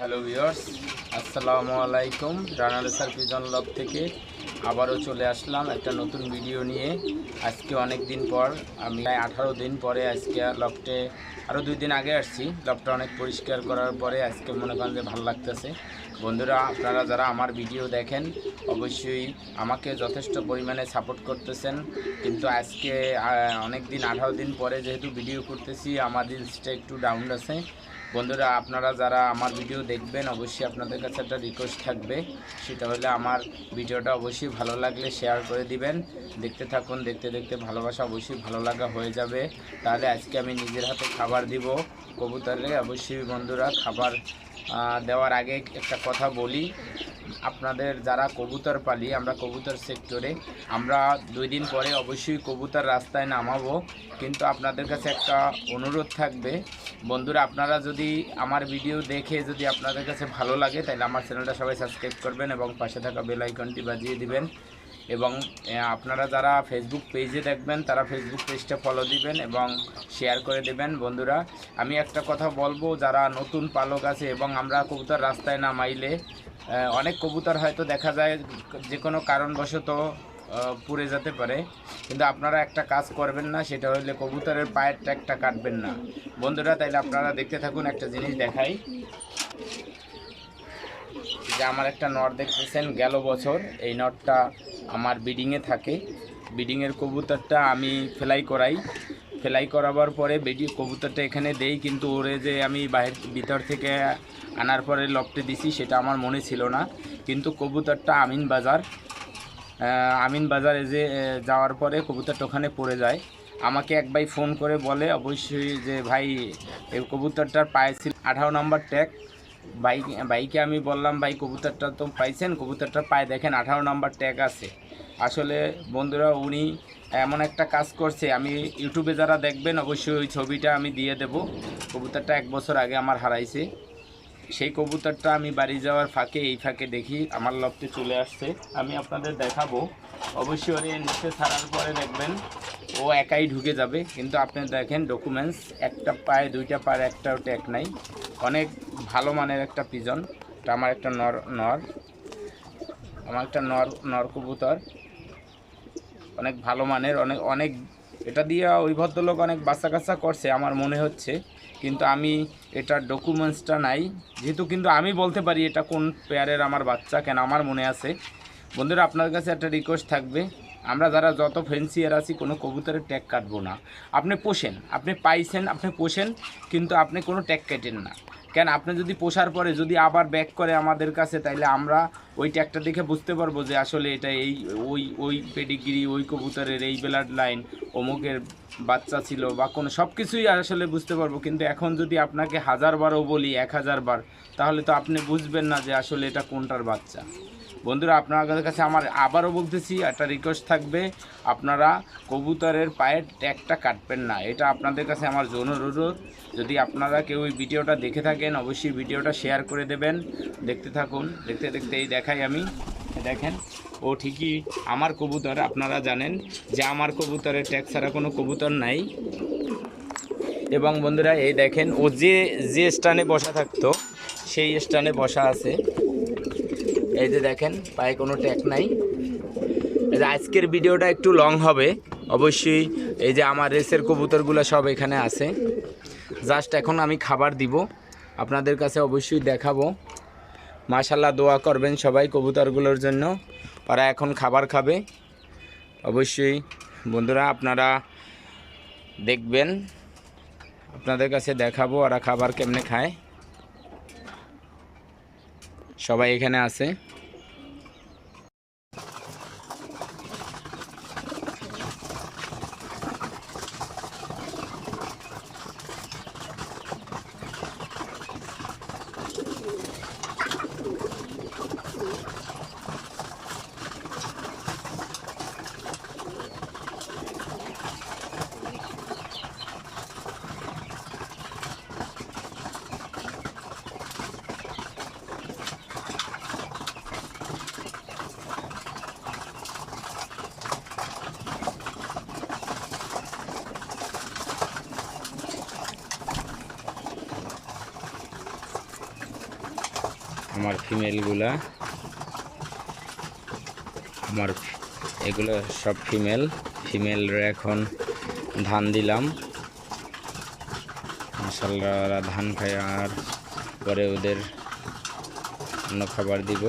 Hello viewers, আসসালামু আলাইকুম। রানারেসার pigeon লব থেকে আবারও চলে আসলাম একটা নতুন ভিডিও নিয়ে। আজকে অনেক দিন পর, আমি আঠারো দিন পরে আজকে লবটে আরও দুই দিন আগে আসছি। লবটা অনেক পরিষ্কার করার পরে আজকে মনে করেন যে ভালো লাগতেছে। বন্ধুরা, আপনারা যারা আমার ভিডিও দেখেন, অবশ্যই আমাকে যথেষ্ট পরিমাণে সাপোর্ট করতেছেন। কিন্তু আজকে অনেক দিন আঠারো দিন পরে যেহেতু ভিডিও করতেছি, আমার রিলসটা একটু ডাউন আছে। বন্ধুরা, আপনারা যারা আমার ভিডিও দেখবেন, অবশ্যই আপনাদের কাছে একটা রিকোয়েস্ট থাকবে। সেটা হলে আমার ভিডিওটা অবশ্যই ভালো লাগলে শেয়ার করে দিবেন। দেখতে থাকুন, দেখতে দেখতে ভালোবাসা অবশ্যই ভালো লাগা হয়ে যাবে। তাহলে আজকে আমি নিজের হাতে খাবার দিব। কবুতরে অবশ্যই বন্ধুরা, খাবার দেওয়ার আগে একটা কথা বলি। আপনাদের যারা কবুতর পালি, আমরা কবুতর সেক্টরে আমরা দুই দিন পরে অবশ্যই কবুতর রাস্তায় নামাবো। কিন্তু আপনাদের কাছে একটা অনুরোধ থাকবে। বন্ধুরা, আপনারা যদি আমার ভিডিও দেখে যদি আপনাদের কাছে ভালো লাগে, তাহলে আমার চ্যানেলটা সবাই সাবস্ক্রাইব করবেন এবং পাশে থাকা বেল আইকনটি বাজিয়ে দিবেন। এবং আপনারা যারা ফেসবুক পেজে দেখবেন, তারা ফেসবুক পেজটা ফলো দিবেন এবং শেয়ার করে দেবেন, বন্ধুরা। আমি একটা কথা বলব, যারা নতুন পালক আছে এবং আমরা কবুতর রাস্তায় নামাইলে অনেক কবুতর হয়তো দেখা যায় যে কোনো কারণবশত পুড়ে যেতে পারে। কিন্তু আপনারা একটা কাজ করবেন না, সেটা হলে কবুতরের পায়ের ট্যাগটা কাটবেন না। বন্ধুরা, তাইলে আপনারা দেখতে থাকুন একটা জিনিস দেখাই। যে আমার একটা নট দেখতেছেন, গেল বছর। এই নটটা আমার বিডিংয়ে থাকে। বিডিংয়ের কবুতরটা আমি ফ্লাই করাই। ফ্লাই করাবার পরে বেডি কবুতরটা এখানে দেই, কিন্তু ওরে যে আমি বাইরে ভিতর থেকে আনার পরে লপটে দিছি, সেটা আমার মনে ছিল না। কিন্তু কবুতরটা আমিন বাজার। আমিন বাজারে যে যাওয়ার পরে কবুতরটা ওখানে পড়ে যায়। আমাকে এক ভাই ফোন করে বলে, অবশ্যই যে ভাই, এই কবুতরটার পায়ে ছিল আঠারো নম্বর ট্যাগ বাইক, বাইকে আমি বললাম, ভাই, কবুতরটা তো পাইছেন? কবুতরটার পায়ে দেখেন, আঠারো নম্বর ট্যাগ আছে। আসলে বন্ধুরা, উনি এমন একটা কাজ করছে, আমি ইউটিউবে যারা দেখবেন, অবশ্যই ওই ছবিটা আমি দিয়ে দেব। কবুতরটা এক বছর আগে আমার হারাইছে। সেই কবুতরটা আমি বাড়ি যাওয়ার ফাঁকে, এই ফাঁকে দেখি, আমার লফটে চলে আসছে। আমি আপনাদের দেখাবো। অবশ্যই ওর নিচে ছাড়ার পরে দেখবেন, ও একাই ঢুকে যাবে। কিন্তু আপনি দেখেন ডকুমেন্টস একটা পায়ে, দুইটা পায়ে, একটাও ট্যাগ নাই। অনেক ভালো মানের একটা পিজন। এটা আমার একটা নর নর। আমার একটা নর নর কবুতর। অনেক ভালো মানের, অনেক অনেক, এটা দিয়ে ওই ভদ্রলোক অনেক বাচ্চা কাচ্চা করছে আমার মনে হচ্ছে। কিন্তু আমি এটার ডকুমেন্টসটা নাই। যেহেতু কিন্তু আমি বলতে পারি এটা কোন পেয়ারের আমার বাচ্চা, কেন আমার মনে আছে। বন্ধুরা আপনার কাছে একটা রিকোয়েস্ট থাকবে। আমরা যারা যত ফেন্সিয়ার আছি, কোনো কবুতরের ট্যাগ কাটবো না। আপনি পোষেন, আপনি পাইছেন, আপনি পোষেন, কিন্তু আপনি কোনো ট্যাগ কেটেন না। কেন? আপনি যদি পোষার পরে যদি আবার ব্যাক করে আমাদের কাছে, তাইলে আমরা ওই ট্যাগটা দেখে বুঝতে পারব যে আসলে এটা এই, ওই ওই পেডিগিরি ওই কবুতরের এই ব্লাড লাইন অমুকের বাচ্চা ছিল বা কোনো সব কিছুই আসলে বুঝতে পারব। কিন্তু এখন যদি আপনাকে হাজারবারও বলি, এক হাজার বার, তাহলে তো আপনি বুঝবেন না যে আসলে এটা কোনটার বাচ্চা। বন্ধুরা, আপনাদের কাছে আমার আবারও বলতেছি, একটা রিকোয়েস্ট থাকবে। আপনারা কবুতরের পায়ের ট্যাগটা কাটবেন না। এটা আপনাদের কাছে আমার জোন অনুরোধ। যদি আপনারা কেউ এই ভিডিওটা দেখে থাকেন, অবশ্যই ভিডিওটা শেয়ার করে দেবেন। দেখতে থাকুন। দেখতে দেখতে এই দেখাই আমি। দেখেন, ও ঠিকই আমার কবুতর, আপনারা জানেন যে আমার কবুতরের ট্যাগ ছাড়া কোনো কবুতর নাই। এবং বন্ধুরা, এই দেখেন, ও যে যে স্টানে বসা থাকতো, সেই স্টানে বসা আছে। এই যে দেখেন, পায়ে কোনো ট্যাক নাই। যে আজকের ভিডিওটা একটু লং হবে। অবশ্যই এই যে আমার রেসের কবুতরগুলো সব এখানে আছে। জাস্ট এখন আমি খাবার দিব। আপনাদের কাছে অবশ্যই দেখাবো। মাশাল্লাহ দোয়া করবেন সবাই কবুতরগুলোর জন্য। ওরা এখন খাবার খাবে। অবশ্যই বন্ধুরা, আপনারা দেখবেন। আপনাদের কাছে দেখাবো ওরা খাবার কেমনে খায়। সবাই এখানে আছে। আমার ফিমেলগুলা আমার এগুলো সব ফিমেল ফিমেলরা এখন ধান দিলাম। মশাল্লা ধান খায় আর পরে ওদের অন্য খাবার দিব।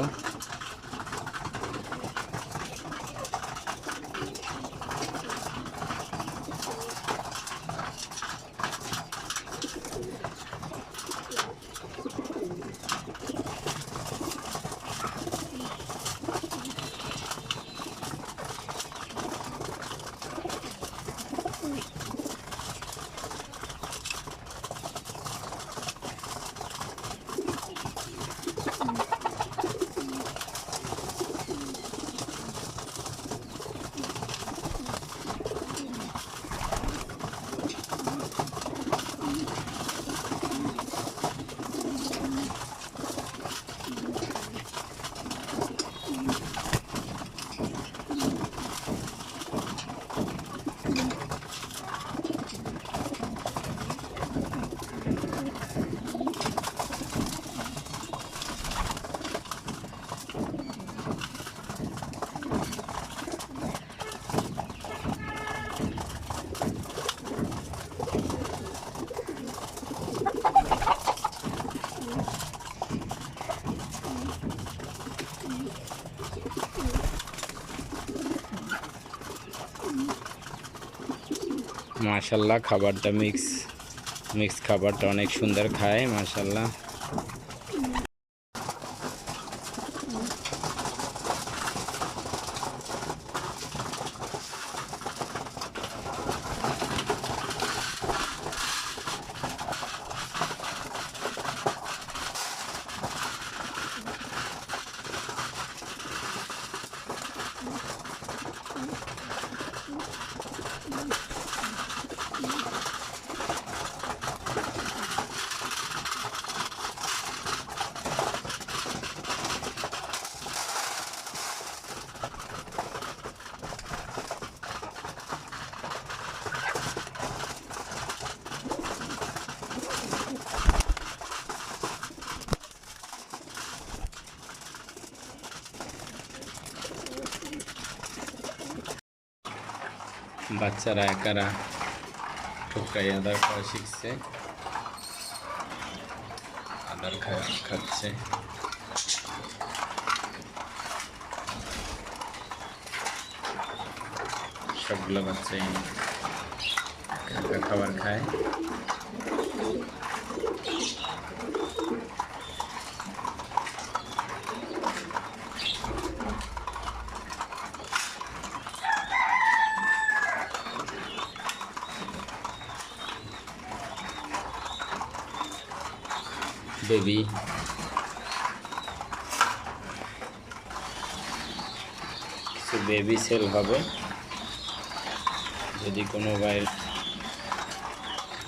মাশাল্লাহ খাবারটা মিক্স মিক্স খাবারটা অনেক সুন্দর খায় মাশাল্লাহ। বাচ্চারা একারা ঠোকাই আদার খাওয়া শিখছে। আদার খাওয়া খাচ্ছে। সবগুলো বাচ্চাই একা খাবার খায়। বেবি কিছু বেবি সেল হবে। যদি কোনো বাইর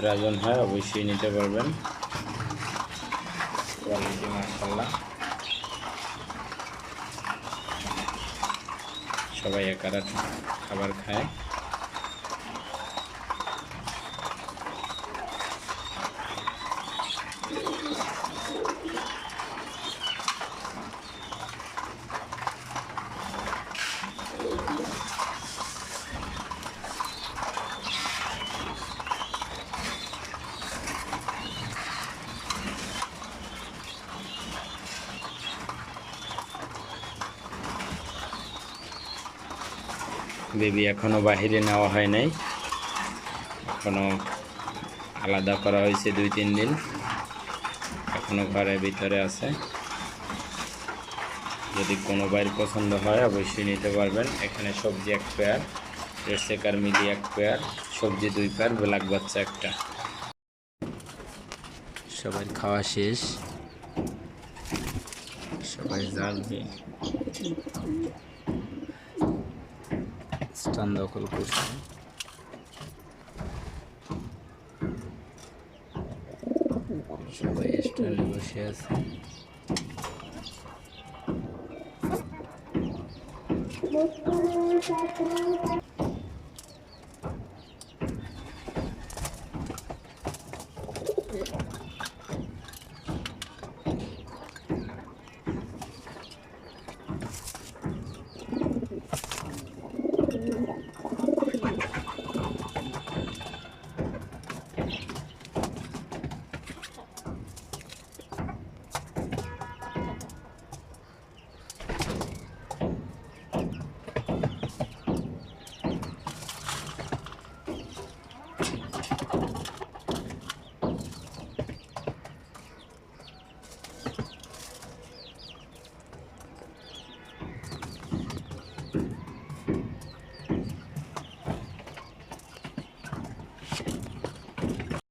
রাজন হয়, অবশ্যই নিতে পারবেন। কোয়ালিটি মাসাল্লাহ সবাই একারা খাবার খায়। বেবি এখনও বাহিরে নেওয়া হয় নাই। এখনও আলাদা করা হয়েছে দুই, তিন দিন। এখনও ঘরের ভিতরে আছে। যদি কোনো বাইর পছন্দ হয়, অবশ্যই নিতে পারবেন। এখানে সবজি এক পেয়ার রেড সেকার মিলি এক পেয়ার, সবজি দুই পেয়ার, ব্ল্যাক বাচ্চা একটা। সবাই খাওয়া শেষ। সবাই জানবে। স্থান দখল করছে সবাই স্ট্যান্ডে বসে আছে.